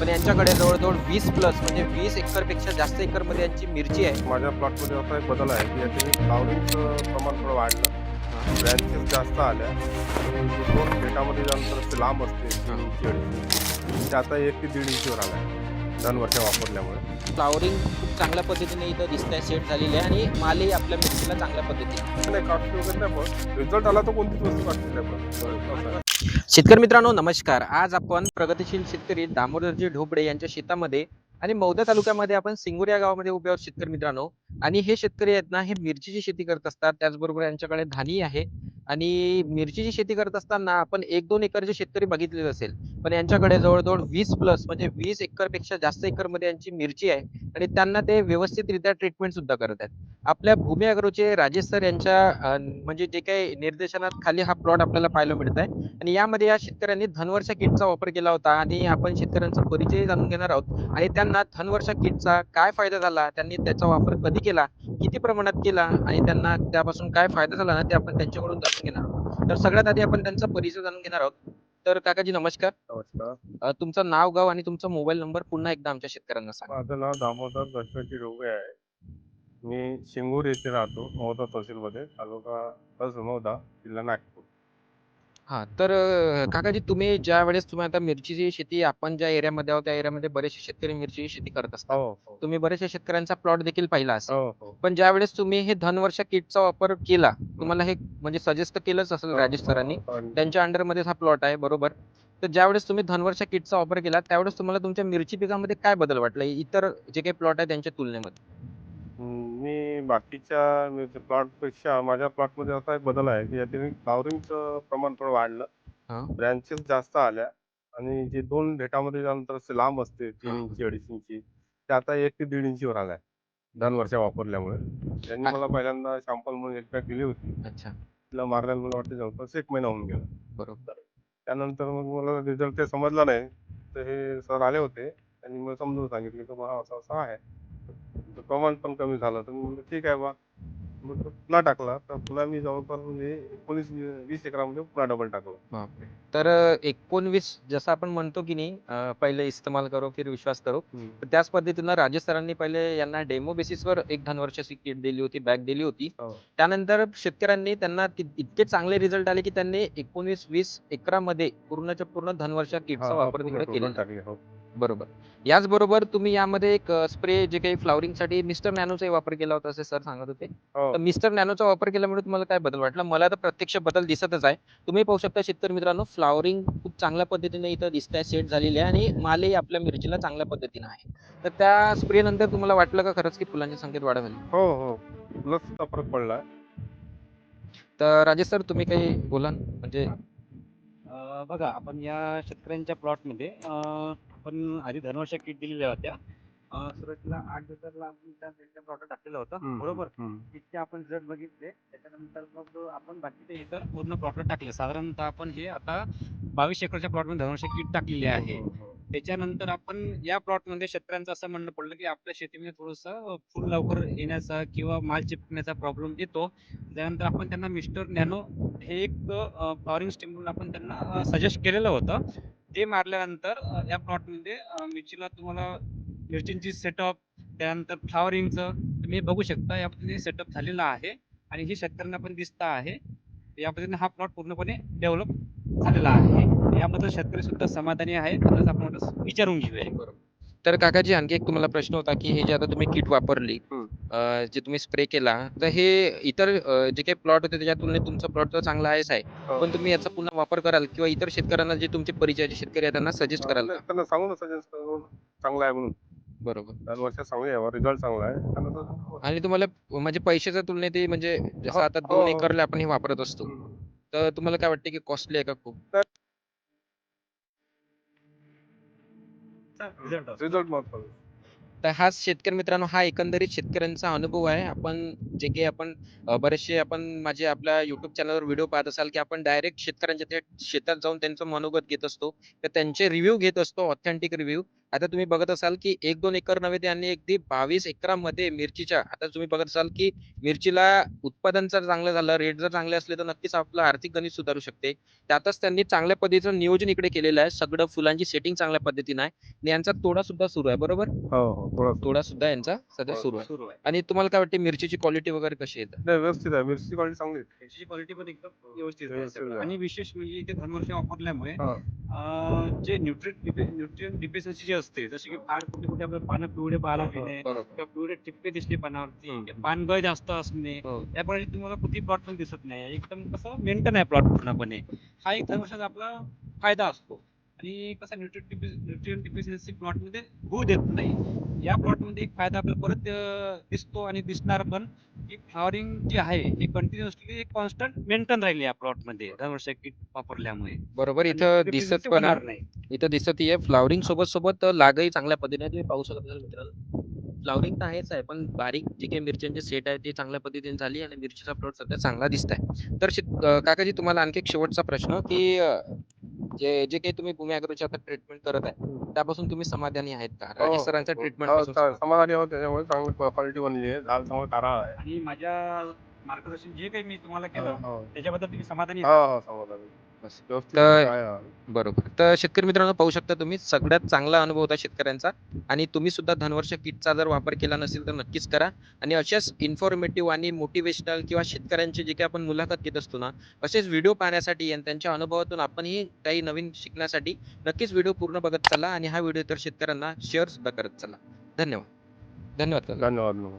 पण यांच्याकडे जवळजवळ वीस प्लस म्हणजे वीस एकरपेक्षा जास्त एकरमध्ये यांची मिरची आहे. माझ्या प्लॉटमध्ये असा एक बदल आहे की याच्याने फ्लावरिंगचं प्रमाण थोडं वाढलं. ब्रँचेस जास्त आल्या. दोन ज्यानंतर ते लांब असते तीन इंची अडीच इंची, ते आता एक ते दीड इंचीवर आलं दोन वर्ष वापरल्यामुळे. फ्लावरिंग खूप चांगल्या पद्धतीने इथं दिसतंय सेट झालेली आहे आणि मालही आपल्या मिरचीला चांगल्या पद्धतीने. नाही काष्टी वगैरे नाही पण रिझल्ट आला तर कोणतीच वस्तू नाही पण. शेतकरी मित्रांनो नमस्कार. आज आपण प्रगतिशील शेतकरी दामोदरजी ढोबळे यांच्या शेतामध्ये आणि मौदा तालुक्यामध्ये आपण सिंगूर या गावामध्ये उभे आहोत शेतकरी मित्रांनो. आणि हे शेतकरी आहेत ना हे मिरचीची शेती करत असतात. त्याचबरोबर यांच्याकडे धानी आहे. आणि मिरचीची शेती करत असताना आपण एक दोन एकरचे शेतकरी बघितलेले असेल पण यांच्याकडे जवळजवळ वीस प्लस म्हणजे वीस एकरपेक्षा जास्त एकरमध्ये यांची मिरची आहे. आणि त्यांना ते व्यवस्थितरित्या ट्रीटमेंट सुद्धा करत आहेत. आपल्या भूमी अग्रोचे राजेश सर यांच्या म्हणजे जे काही निर्देशनात खाली हा प्लॉट आपल्याला पाहायला मिळत आहे आणि यामध्ये या शेतकऱ्यांनी धनवर्षा किटचा वापर केला होता आणि आपण शेतकऱ्यांचा परिचय जाणून घेणार आहोत. आणि त्यांना धनवर्षा किटचा काय फायदा झाला? त्यांनी त्याचा वापर कधी केला? किती प्रमाणात केला? आणि त्यांना त्यापासून काय फायदा झाला ना ते आपण त्यांच्याकडून जाणून घेणार आहोत. तर सगळ्यात आधी आपण त्यांचा परिचय जाणून घेणार आहोत. तर काकाजी नमस्कार. नमस्कार. अ, तुमचं नाव गाव आणि तुमचा मोबाईल नंबर पुन्हा एकदा आमच्या शेतकऱ्यांना सांगा. माझं नाव दामोदर दशरथी डोंगे आहे. मी शिंगूर येथे राहतो मौदा तहसीलमध्ये तालुका जिल्हा नागपूर. हा तर अ, काकाजी तुम्ही ज्या वेळेस तुम्ही आता मिरचीची शेती आपण ज्या एरियामध्ये आहोत त्या एरियामध्ये बरेचसे शेतकरी मिरचीची शेती करत असतात. हो हो. तुम्ही बरेचशा शेतकऱ्यांचा प्लॉट देखील पाहिला असेल. हो हो. पण ज्या वेळेस तुम्ही हे धनवर्षा किटचा वापर केला तुम्हाला हे म्हणजे सजेस्ट तर केलंच असेल राजेश सरांनी. पण त्यांच्या अंडरमध्ये हा प्लॉट आहे बरोबर. तर ज्यावेळेस तुम्ही धनवर्षा किटचा वापर केला त्यावेळेस तुम्हाला तुमच्या मिरची पिकामध्ये काय बदल वाटला? इतर जे काही प्लॉट आहे त्यांच्या तुलनेमध्ये. मी बाकीच्या प्लॉटपेक्षा माझ्या प्लॉटमध्ये असा एक बदल आहे की याच्याने फ्लावरिंगचं प्रमाण थोडं वाढलं. हा. ब्रँचेस जास्त आल्या आणि जे दोन डेटामध्ये ज्यानंतर असे लांब असते तीन हा. इंची अडीच इंची ते आता एक ते दीड इंचीवर आलाय दोन वर्ष वापरल्यामुळे. त्यांनी आ- मला पहिल्यांदा शॅम्पल म्हणून एक पॅक दिली होती. अच्छा. तिला मारल्याला मला वाटतं जवळपास एक महिना होऊन गेला. बरोबर. त्यानंतर मग मला रिझल्ट ते समजला नाही. तर हे सर आले होते. त्यांनी मला समजून सांगितलं की बा असं असं आहे. तर प्रमाण पण कमी झालं तर मी म्हणलं ठीक आहे बा. मग तो पुन्हा टाकला. तर पुन्हा मी जवळपास म्हणजे एकोणीस वीस एकरामध्ये पुन्हा डबल टाकलं. तर अ, एकोणवीस जसं आपण म्हणतो की नाही अ, पहिले इस्तेमाल करो फिर विश्वास करो. तर त्याच पद्धतीनं राजेश सरांनी पहिले यांना डेमो बेसिसवर एक धनवर्षाची किट दिली होती बॅग दिली होती. हो. त्यानंतर शेतकऱ्यांनी त्यांना ति- इतके चांगले रिझल्ट आले की त्यांनी एकोणीस वीस एकरामध्ये पूर्णच्या पूर्ण धनवर्षा किटचा हा, वापर पूर्ण तिकडे total केलेला टाकले हो. बरोबर. याचबरोबर तुम्ही यामध्ये एक स्प्रे जे काही फ्लावरिंगसाठी मिस्टर नॅनोचा वापर केला होता असे सर सांगत होते. हो. तर मिस्टर नॅनोचा वापर केल्यामुळे तुम्हाला काय बदल वाटला? मला तर प्रत्यक्ष बदल दिसतच आहे. तुम्ही पाहू शकता शेतकरी मित्रांनो फ्लावरिंग खूप चांगल्या पद्धतीने इथं दिसत आहे सेट झालेली आहे आणि मालही आपल्या मिरचीला चांगल्या पद्धतीने आहे. तर त्या स्प्रे नंतर तुम्हाला वाटलं का खरंच की फुलांची संख्येत वाढ झाली हो हो. प्लसचा फरक पडला. तर राजेश सर तुम्ही काही बोला म्हणजे अं, बघा आपण या शेतकऱ्यांच्या प्लॉटमध्ये आपण आधी धनवर्षा किट दिलेल्या होत्या. अं, सुरुवातीला आठ आपण त्या त्यांच्या प्लॉट टाकलेलं होतं. बरोबर? किटचे आपण रिझल्ट बघितले. त्याच्यानंतर मग आपण बाकीचे इतर पूर्ण प्लॉट टाकले. साधारणतः आपण हे आता बावीस एकरच्या प्लॉटमध्ये धनवर्षा किट टाकलेली आहे. त्याच्यानंतर आपण या प्लॉटमध्ये शेतकऱ्यांचं असं म्हणणं पडलं की आपल्या शेतीमध्ये थोडंसं फुल लवकर येण्याचा किंवा माल चिपकण्याचा प्रॉब्लेम येतो. त्यानंतर आपण त्यांना मिस्टर नॅनो हे एक फ्लॉरिंग स्टीम म्हणून आपण त्यांना सजेस्ट केलेलं होतं. ते मारल्यानंतर या प्लॉटमध्ये मिरचीला तुम्हाला मिरचींची सेटअप त्यानंतर फ्लॉवरिंगचं तुम्ही बघू शकता या पद्धतीने सेटअप झालेला आहे आणि हे शेतकऱ्यांना पण दिसतं आहे. या पद्धतीने हा प्लॉट पूर्णपणे डेव्हलप झालेला आहे. याबद्दल शेतकरी सुद्धा समाधानी आहे तरच आपण विचारून घेऊया. तर काकाजी आणखी एक तुम्हाला प्रश्न होता की हे जे आता तुम्ही किट वापरली. अं, जे तुम्ही स्प्रे केला तर हे इतर अं, जे काही प्लॉट होते त्याच्या तुलनेत तुमचा प्लॉट तर चांगला आहेच आहे. हो. पण तुम्ही याचा पुन्हा वापर कराल किंवा इतर शेतकऱ्यांना जे तुमचे परिचयाचे शेतकरी आहेत त्यांना सजेस्ट कराल का? त्यांना सांगू ना सजेस्ट करून चांगला आहे म्हणून. बरोबर. दोन वर्ष चांगली आहे रिझल्ट चांगला आहे. तर- आणि तुम्हाला म्हणजे पैशाच्या तुलनेत हे म्हणजे जसं हो, आता हो, दोन हो. एकरला आपण हे वापरत असतो. तर तुम्हाला काय वाटते की कॉस्टली आहे का खूप? रिझल्ट रिझल्ट महत्त्वाचा तर हा शेतकरी मित्रांनो हा एकंदरीत शेतकऱ्यांचा अनुभव आहे. आपण जे काही आपण बरेचसे आपण माझे आपल्या युट्यूब चॅनलवर व्हिडिओ पाहत असाल की आपण डायरेक्ट शेतकऱ्यांच्या थेट शेतात जाऊन त्यांचं मनोगत घेत असतो. तर त्यांचे रिव्ह्यू घेत असतो ऑथेंटिक रिव्ह्यू आता तुम्ही बघत असाल की एक दोन एकर नव्हे त्यांनी अगदी बावीस एकरामध्ये मिरचीच्या आता तुम्ही बघत असाल की मिरचीला उत्पादन जर चांगलं झालं रेट जर चांगले असले तर नक्कीच आपलं आर्थिक गणित सुधारू शकते. त्यातच त्यांनी चांगल्या पद्धतीचं नियोजन इकडे केलेलं आहे. सगळं फुलांची सेटिंग चांगल्या पद्धतीने आहे. आणि यांचा तोडा सुद्धा सुरू आहे बरोबर? हो हो थोडा तोडा सुद्धा यांचा सध्या हो, सुरू आहे. सुरू आहे. आणि तुम्हाला काय वाटते मिरचीची क्वालिटी वगैरे कशी येते नाही व्यवस्थित आहे. मिरची क्वालिटी चांगली आहे. त्याची क्वालिटी पण एकदम व्यवस्थित आहे. आणि विशेष म्हणजे इथे धनवर्ष वापरल्यामुळे हा. जे न्यूट्रिएंट न्यूट्रिएंट डिफिशियन्सी जी असते. जसे की फार कुठे कुठे आपल्याला पानं पिवळे पाहायला मिळणे किंवा पिवळे टिप्पे दिसले पानावरती पानगळ जास्त असणे हो. त्यामुळे तुम्हाला कुठे प्लॉट पण दिसत नाही. एकदम कसं मेंटेन आहे प्लॉट पूर्णपणे. हा एक धनवर्षाचा आपला फायदा असतो. आणि कसा न्यूट्रिएंट डिफिशियन्सी प्लॉटमध्ये होऊ देत नाही. या प्लॉटमध्ये एक फायदा आपल्याला परत दिसतो आणि दिसणार पण. की फ्लॉवरिंग जे आहे हे कंटिन्युअसली कॉन्स्टंट मेंटेन राहील या प्लॉटमध्ये. दरवर्षी किट वापरल्यामुळे. बरोबर इथं दिसत पण. होणार नाही. इथं दिसत आहे फ्लावरिंग सोबत सोबत लागही चांगल्या पद्धतीने. तुम्ही पाहू शकता असाल मित्रांनो. फ्लावरिंग तर आहेच आहे पण बारीक जे काही मिरच्यांचे सेट आहे ते चांगल्या पद्धतीने झाली आणि मिरचीचा प्लॉट सध्या चांगला दिसत आहे तर काकाजी तुम्हाला आणखी एक शेवटचा प्रश्न की जे जे काही तुम्ही भूमी अॅग्रोची आता ट्रीटमेंट करत आहे त्यापासून तुम्ही समाधानी आहेत का? हो, राजेश सरांच्या हो. ट्रीटमेंट हो, चा- समाधानी आहोत त्याच्यामुळे चांगली क्वालिटी बनली आहे. झाड चांगलं तारा आहे. आणि माझ्या मार्गदर्शन जे काही मी तुम्हाला केलं हो. त्याच्याबद्दल तुम्ही समाधानी हो आहे? हो समाधानी. तर-. बरोबर. तर शेतकरी मित्रांनो पाहू शकता तुम्ही सगळ्यात चांगला अनुभव होता शेतकऱ्यांचा. आणि तुम्ही सुद्धा धनवर्ष किटचा जर वापर केला नसेल तर नक्कीच करा. आणि अशाच इन्फॉर्मेटिव्ह आणि मोटिवेशनल किंवा शेतकऱ्यांची जे काही आपण मुलाखत घेत असतो ना असेच व्हिडिओ पाहण्यासाठी आणि त्यांच्या अनुभवातून आपणही काही नवीन शिकण्यासाठी नक्कीच व्हिडिओ पूर्ण बघत चला. आणि हा व्हिडिओ तर शेतकऱ्यांना शेअर सुद्धा करत चला. धन्यवाद. धन्यवाद. धन्यवाद